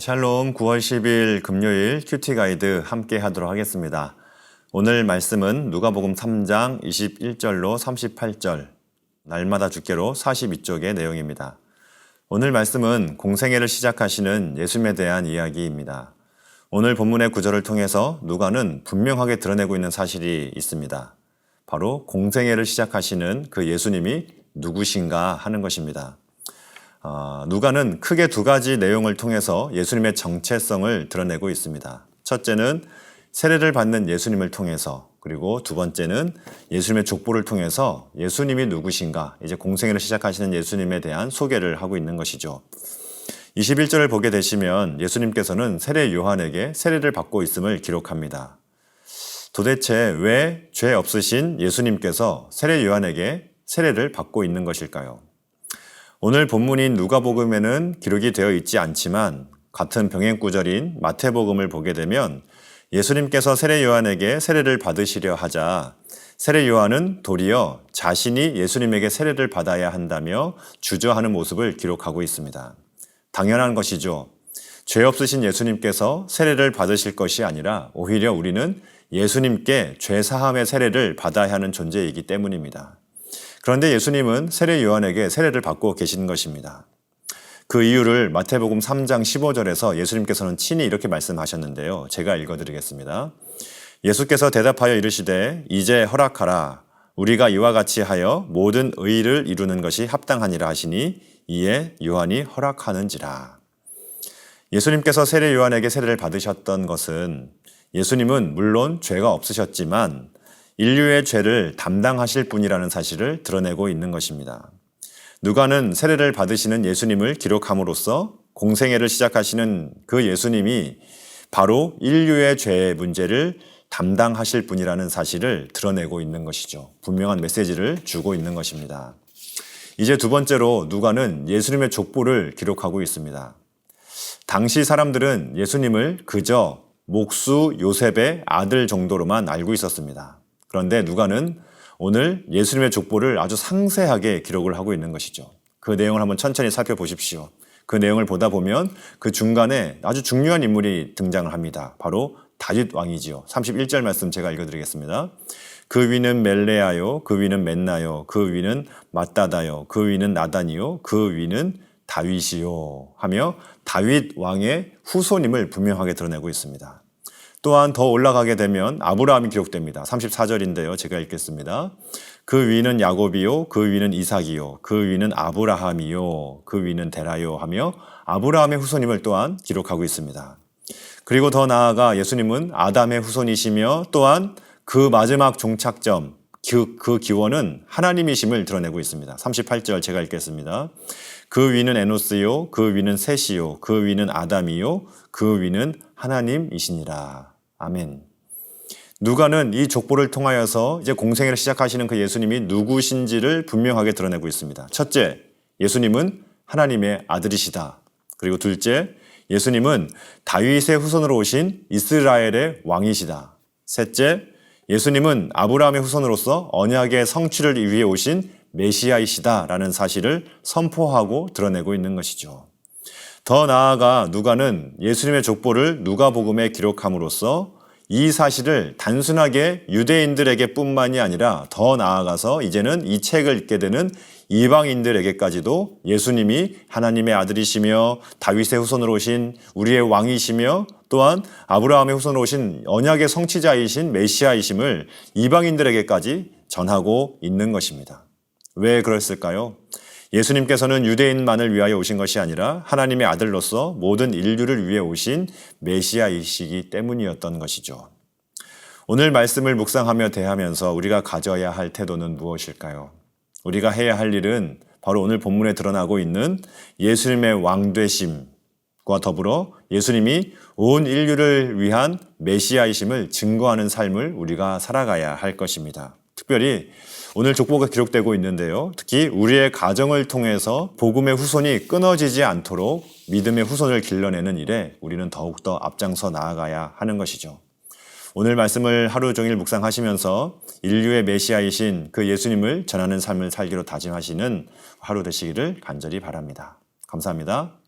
샬롬 9월 10일 금요일 큐티 가이드 함께 하도록 하겠습니다. 오늘 말씀은 누가복음 3장 21절로 38절, 날마다 주께로 42쪽의 내용입니다. 오늘 말씀은 공생애를 시작하시는 예수님에 대한 이야기입니다. 오늘 본문의 구절을 통해서 누가는 분명하게 드러내고 있는 사실이 있습니다. 바로 공생애를 시작하시는 그 예수님이 누구신가 하는 것입니다. 어, 누가는 크게 두 가지 내용을 통해서 예수님의 정체성을 드러내고 있습니다. 첫째는 세례를 받는 예수님을 통해서 그리고 두 번째는 예수님의 족보를 통해서 예수님이 누구신가 이제 공생애를 시작하시는 예수님에 대한 소개를 하고 있는 것이죠. 21절을 보게 되시면 예수님께서는 세례 요한에게 세례를 받고 있음을 기록합니다. 도대체 왜 죄 없으신 예수님께서 세례 요한에게 세례를 받고 있는 것일까요? 오늘 본문인 누가복음에는 기록이 되어 있지 않지만 같은 병행 구절인 마태복음을 보게 되면 예수님께서 세례 요한에게 세례를 받으시려 하자 세례 요한은 도리어 자신이 예수님에게 세례를 받아야 한다며 주저하는 모습을 기록하고 있습니다. 당연한 것이죠. 죄 없으신 예수님께서 세례를 받으실 것이 아니라 오히려 우리는 예수님께 죄 사함의 세례를 받아야 하는 존재이기 때문입니다. 그런데 예수님은 세례 요한에게 세례를 받고 계신 것입니다. 그 이유를 마태복음 3장 15절에서 예수님께서는 친히 이렇게 말씀하셨는데요. 제가 읽어드리겠습니다. 예수께서 대답하여 이르시되 이제 허락하라 우리가 이와 같이 하여 모든 의를 이루는 것이 합당하니라 하시니 이에 요한이 허락하는지라. 예수님께서 세례 요한에게 세례를 받으셨던 것은 예수님은 물론 죄가 없으셨지만 인류의 죄를 담당하실 분이라는 사실을 드러내고 있는 것입니다. 누가는 세례를 받으시는 예수님을 기록함으로써 공생애를 시작하시는 그 예수님이 바로 인류의 죄의 문제를 담당하실 분이라는 사실을 드러내고 있는 것이죠. 분명한 메시지를 주고 있는 것입니다. 이제 두 번째로 누가는 예수님의 족보를 기록하고 있습니다. 당시 사람들은 예수님을 그저 목수 요셉의 아들 정도로만 알고 있었습니다. 그런데 누가는 오늘 예수님의 족보를 아주 상세하게 기록을 하고 있는 것이죠. 그 내용을 한번 천천히 살펴보십시오. 그 내용을 보다 보면 그 중간에 아주 중요한 인물이 등장을 합니다. 바로 다윗 왕이지요. 31절 말씀 제가 읽어드리겠습니다. 그 위는 멜레아요, 그 위는 맨나요, 그 위는 마따다요, 그 위는 나단이요, 그 위는 다윗이요 하며 다윗 왕의 후손임을 분명하게 드러내고 있습니다. 또한 더 올라가게 되면 아브라함이 기록됩니다. 34절인데요. 제가 읽겠습니다. 그 위는 야곱이요, 그 위는 이삭이요, 그 위는 아브라함이요, 그 위는 데라요 하며 아브라함의 후손임을 또한 기록하고 있습니다. 그리고 더 나아가 예수님은 아담의 후손이시며 또한 그 마지막 종착점, 그, 그 기원은 하나님이심을 드러내고 있습니다. 38절 제가 읽겠습니다. 그 위는 에노스요, 그 위는 셋이요, 그 위는 아담이요, 그 위는 하나님이시니라. 아멘. 누가는 이 족보를 통하여서 이제 공생애를 시작하시는 그 예수님이 누구신지를 분명하게 드러내고 있습니다. 첫째, 예수님은 하나님의 아들이시다. 그리고 둘째, 예수님은 다윗의 후손으로 오신 이스라엘의 왕이시다. 셋째, 예수님은 아브라함의 후손으로서 언약의 성취를 위해 오신 메시아이시다라는 사실을 선포하고 드러내고 있는 것이죠. 더 나아가 누가는 예수님의 족보를 누가복음에 기록함으로써 이 사실을 단순하게 유대인들에게 뿐만이 아니라 더 나아가서 이제는 이 책을 읽게 되는 이방인들에게까지도 예수님이 하나님의 아들이시며 다윗의 후손으로 오신 우리의 왕이시며 또한 아브라함의 후손으로 오신 언약의 성취자이신 메시아이심을 이방인들에게까지 전하고 있는 것입니다. 왜 그랬을까요? 예수님께서는 유대인만을 위하여 오신 것이 아니라 하나님의 아들로서 모든 인류를 위해 오신 메시아이시기 때문이었던 것이죠. 오늘 말씀을 묵상하며 대하면서 우리가 가져야 할 태도는 무엇일까요? 우리가 해야 할 일은 바로 오늘 본문에 드러나고 있는 예수님의 왕되심과 더불어 예수님이 온 인류를 위한 메시아이심을 증거하는 삶을 우리가 살아가야 할 것입니다. 특별히 오늘 족보가 기록되고 있는데요. 특히 우리의 가정을 통해서 복음의 후손이 끊어지지 않도록 믿음의 후손을 길러내는 일에 우리는 더욱더 앞장서 나아가야 하는 것이죠. 오늘 말씀을 하루 종일 묵상하시면서 인류의 메시아이신 그 예수님을 전하는 삶을 살기로 다짐하시는 하루 되시기를 간절히 바랍니다. 감사합니다.